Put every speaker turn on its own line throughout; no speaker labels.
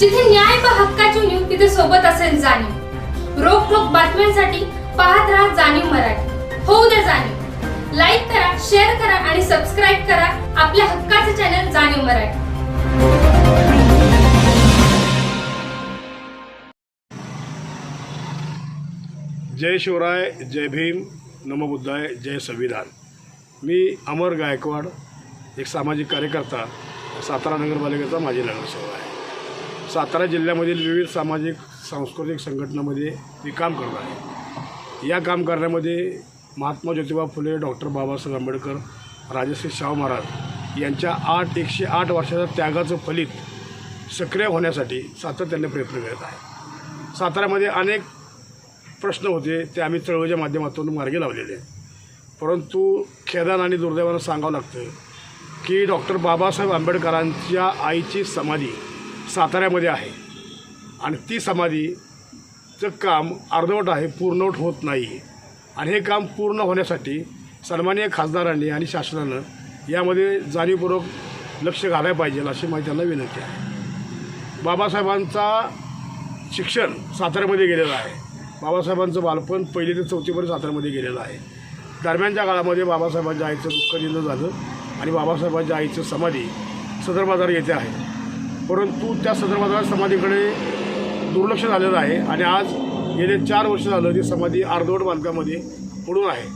जिथे न्याय पहा हक्काची नियम तिथे सोबत असेल जाणीव. रोखोक बातम्यांसाठी पाहत राहा जाणीव मराठी. होऊ द्या जाणीव. लाईक करा शेअर करा आणि सबस्क्राईब करा आपल्या हक्काचे चॅनल जाणीव मराठी.
जय शिवराय जय भीम नमबुद्धाय जय संविधान. मी अमर गायकवाड एक सामाजिक कार्यकर्ता सातारा नगरपालिकेचा माजी नगरसेवक आहे. सातारा जिल्ह्यामधील विविध सामाजिक सांस्कृतिक संघटनामध्ये मी काम करत आहे. या काम करण्यामध्ये महात्मा ज्योतिबा फुले डॉक्टर बाबासाहेब आंबेडकर राजश्री शाहू महाराज यांच्या आठ एकशे आठ वर्षाच्या त्यागाचं फलित सक्रिय होण्यासाठी सातत्याने प्रयत्न करत आहे. साताऱ्यामध्ये अनेक प्रश्न होते ते आम्ही चळवळीच्या माध्यमातून मार्गी लावलेले आहेत. परंतु खेदान आणि दुर्दैवानं सांगावं लागतं की डॉक्टर बाबासाहेब आंबेडकरांच्या आईची समाधी साताऱ्यामध्ये आहे. आणि ती समाधीचं काम अर्धवट आहे पूर्णवट होत नाही. आणि हे काम पूर्ण होण्यासाठी सन्मान्य खासदारांनी आणि शासनानं यामध्ये जाणीवपूर्वक लक्ष घालायला पाहिजे अशी माझी त्यांना विनंती आहे. बाबासाहेबांचा शिक्षण साताऱ्यामध्ये गेलेलं आहे. बाबासाहेबांचं बालपण पहिली ते चौथीपर्यंत साताऱ्यामध्ये गेलेलं आहे. दरम्यानच्या काळामध्ये बाबासाहेबांच्या आईचं दुःख निंद झालं आणि बाबासाहेबांच्या आईचं समाधी सदर बाजार येथे आहे. परंतु त्या संदर्भात समाधीकडे दुर्लक्ष झालेलं आहे आणि आज गेले चार वर्ष झालं ती समाधी अर्धवट बांधकामामध्ये पडून आहे.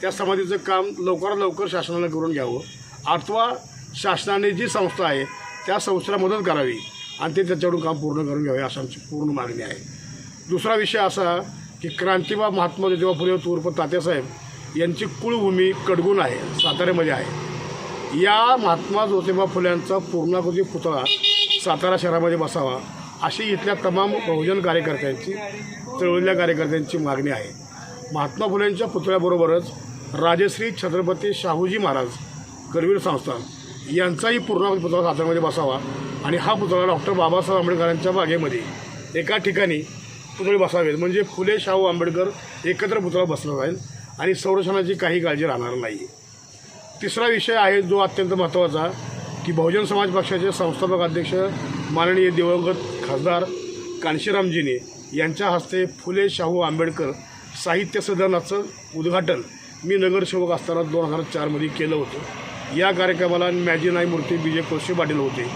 त्या समाधीचं काम लवकरात लवकर शासनानं करून घ्यावं. अथवा शासनाने जी संस्था आहे त्या संस्थेला मदत करावी आणि ते त्याच्याकडून काम पूर्ण करून घ्यावे अशी आमची पूर्ण मागणी आहे. दुसरा विषय असा की क्रांतिबा महात्मा ज्योतिबा फुले तूर्प तात्यासाहेब यांची कुळभूमी कडगुण आहे साताऱ्यामध्ये आहे. या महात्मा ज्योतिबा फुल्यांचा पूर्णाकृती पुतळा सातारा शहरामध्ये बसावा अशी इथल्या तमाम बहुजन कार्यकर्त्यांची चळवळीतल्या कार्यकर्त्यांची मागणी आहे. महात्मा फुलेंच्या पुतळ्याबरोबरच राजश्री छत्रपती शाहूजी महाराज करवीर संस्थान यांचाही पूर्णावधी पुतळा सातारामध्ये बसावा आणि हा पुतळा डॉक्टर बाबासाहेब आंबेडकरांच्या बागेमध्ये एका ठिकाणी पुतळे बसावेत. म्हणजे फुले शाहू आंबेडकर एकत्र पुतळा बसला जाईल आणि संरक्षणाची काही काळजी राहणार नाही. तिसरा विषय आहे जो अत्यंत महत्त्वाचा की बहुजन समाज पक्षाचे संस्थापक अध्यक्ष माननीय दिवंगत खासदार कांशीरामजीने यांच्या हस्ते फुले शाहू आंबेडकर साहित्य सदनाचं उद्घाटन मी नगरसेवक असताना दोन हजार चारमध्ये केलं होतं. या कार्यक्रमाला मॅजी नाई मूर्ती विजय कोळशे पाटील होते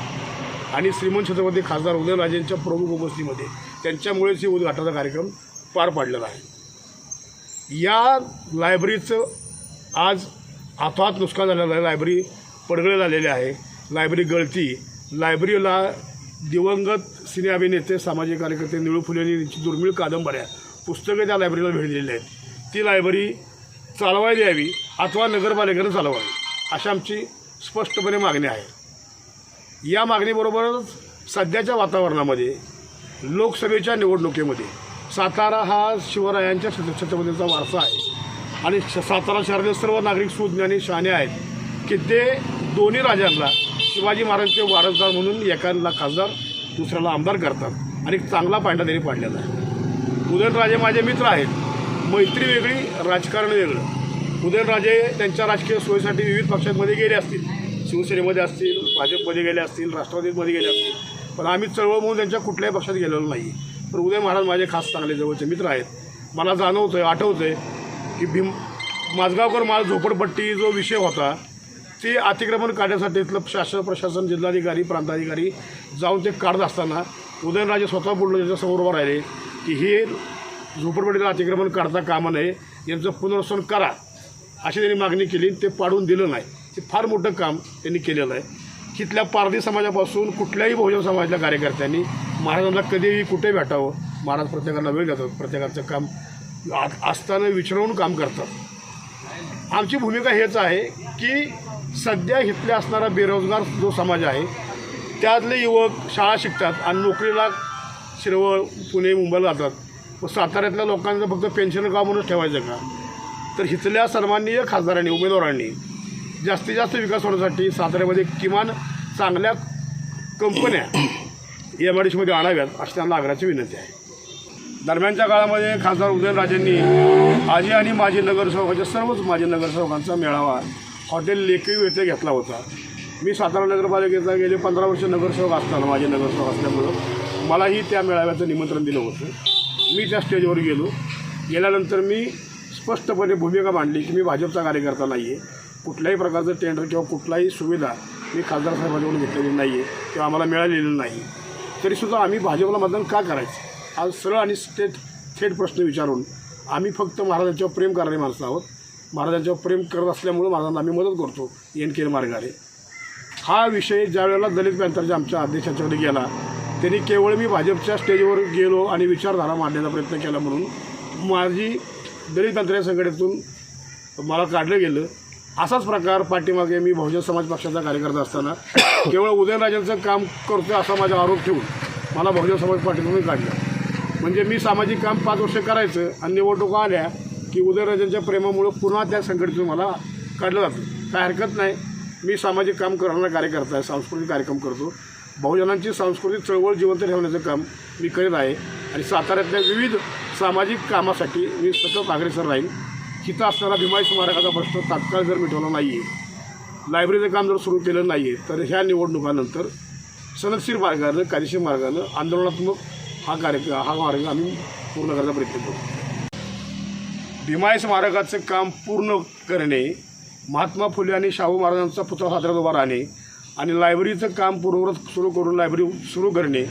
आणि श्रीमंत छत्रपती खासदार उदयनराजेंच्या प्रमुख उपस्थितीमध्ये त्यांच्यामुळेच हे उद्घाटनाचा कार्यक्रम पार पाडलेला आहे. या लायब्ररीचं आज आथात नुकसान झालेलं आहे. लायब्ररी पडगळे झालेली आहे. लायब्ररी गळती. लायब्ररीला दिवंगत सिने अभिनेते सामाजिक कार्यकर्ते निळू फुले यांची दुर्मिळ कादंबऱ्या पुस्तकं त्या लायब्ररीला भेट दिलेली आहेत. ती लायब्ररी चालवायला यावी अथवा नगरपालिकेनं चालवावी अशी आमची स्पष्टपणे मागणी आहे. या मागणीबरोबरच सध्याच्या वातावरणामध्ये लोकसभेच्या निवडणुकीमध्ये सातारा हा शिवरायांच्या छत्र छत्रपतीचा वारसा आहे. आणि श- सातारा शहरातील सर्व नागरिक सुज्ञानी शहाणे आहेत की ते दोन्ही राजांना शिवाजी महाराजांचे वारसदार म्हणून एकाला खासदार दुसऱ्याला आमदार करतात. आणि चांगला पांडा त्यांनी पाडलेला आहे. उदयनराजे माझे मित्र आहेत. मैत्री वेगळी राजकारण वेगळं. उदयनराजे त्यांच्या राजकीय सोयीसाठी विविध पक्षांमध्ये गेले असतील. शिवसेनेमध्ये असतील भाजपमध्ये गेले असतील राष्ट्रवादीमध्ये गेले असतील. पण आम्ही चळवळ म्हणून त्यांच्या कुठल्याही पक्षात गेलेलो नाही. पण उदय महाराज माझे खास चांगले जवळचे मित्र आहेत. मला जाणवतं आहे आठवतं आहे की भीम माझगावकर माझा झोपडपट्टी जो विषय होता ते अतिक्रमण काढण्यासाठी इथलं शासन प्रशासन जिल्हाधिकारी प्रांताधिकारी जाऊन ते काढत असताना उदयनराजे स्वतः बोललो त्याच्यासमोर उभं राहिले की हे झोपडपट्टीला अतिक्रमण काढता कामा नये यांचं पुनर्वसन करा अशी त्यांनी मागणी केली ते पाडून दिलं नाही. हे फार मोठं काम त्यांनी केलेलं आहे. तिथल्या पारधी समाजापासून कुठल्याही बहुजन समाजातल्या कार्यकर्त्यांनी महाराजांना कधीही कुठे भेटावं महाराज प्रत्येकाला वेळ देतात प्रत्येकाचं काम असताना विचारून काम करतात. आमची भूमिका हेच आहे की सध्या इथल्या असणारा बेरोजगार जो समाज आहे त्यातले युवक शाळा शिकतात आणि नोकरीला शिरवळ पुणे मुंबईला जातात. व साताऱ्यातल्या लोकांचं फक्त पेन्शन का म्हणून ठेवायचं का? तर इथल्या सन्माननीय खासदारांनी उमेदवारांनी जास्तीत जास्त विकास होण्यासाठी साताऱ्यामध्ये किमान चांगल्या कंपन्या एम आय डी सीमध्ये आणाव्यात अशी त्यांना आग्रहाची विनंती आहे. दरम्यानच्या काळामध्ये खासदार उदयनराजेंनी आजी आणि माजी नगरसेवकाच्या सर्वच माजी नगरसेवकांचा मेळावा हॉटेल लेकव्यू येथे घेतला होता. मी सातारा नगरपालिकेचा गेले पंधरा वर्ष नगरसेवक असताना माझे नगरसेवक असल्यामुळं मलाही त्या मेळाव्याचं निमंत्रण दिलं होतं. मी त्या स्टेजवर गेलो. गेल्यानंतर मी स्पष्टपणे भूमिका मांडली की मी भाजपचा कार्यकर्ता नाही आहे कुठल्याही प्रकारचं टेंडर किंवा कुठलाही सुविधा मी खासदार साहेबांकडून घेतलेली नाही आहे किंवा आम्हाला मिळालेली नाही. तरीसुद्धा आम्ही भाजपला मतदान का करायचं? आज सरळ आणि थेट थेट प्रश्न विचारून आम्ही फक्त महाराजांच्यावर प्रेम करणारी माणसं आहोत. महाराजांच्यावर प्रेम करत असल्यामुळं महाराजांना आम्ही मदत करतो एन के मार्गाने. हा विषय ज्यावेळेला दलित पॅंथरच्या आमच्या अध्यक्षांच्याकडे गेला त्यांनी केवळ मी भाजपच्या स्टेजवर गेलो आणि विचारधारा मांडण्याचा प्रयत्न केला म्हणून माझी दलित पॅंथर संघटनेतून मला काढलं गेलं. असाच प्रकार पाठीमागे मी बहुजन समाज पक्षाचा कार्यकर्ता असताना केवळ उदयनराजांचं काम करतो असा माझा आरोप ठेवून मला बहुजन समाज पार्टीतून काढलं. म्हणजे मी सामाजिक काम पाच वर्ष करायचं आणि निवडणुका आल्या की उदयराजांच्या प्रेमामुळं पुन्हा त्या संघटनेतून मला काढलं जातं. काय हरकत नाही. मी सामाजिक काम करणारा कार्यकर्ता आहे. सांस्कृतिक कार्यक्रम करतो. बहुजनांची सांस्कृतिक चळवळ जिवंत ठेवण्याचं काम मी करीत आहे. आणि साताऱ्यातल्या विविध सामाजिक कामासाठी मी सतत अग्रेसर राहील तिथं असणारा भीमाई स्मारकाचा प्रश्न तात्काळ जर मिटवला नाही आहे लायब्ररीचं काम जर सुरू केलं नाही आहे तर ह्या निवडणुकानंतर सनदशीर मार्गानं कायदेशीर मार्गानं आंदोलनात्मक हा कार्यक्रम हा मार्ग आम्ही पूर्ण करायचा प्रयत्न करू भीमाई स्मारकाचं काम पूर्ण करणे महात्मा फुले आणि शाहू महाराजांचा पुतळा साताऱ्यात उभा राहणे आणि लायब्ररीचं काम पूर्ववत सुरू करून लायब्ररी सुरू करणे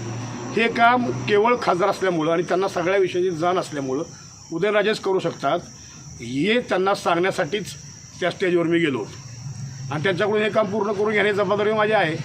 हे काम केवळ खासदार असल्यामुळं आणि त्यांना सगळ्या विषयाची जाण असल्यामुळं उदयनराजेच करू शकतात हे त्यांना सांगण्यासाठीच त्या स्टेजवर मी गेलो. आणि त्यांच्याकडून हे काम पूर्ण करून घेण्याची जबाबदारी माझी आहे.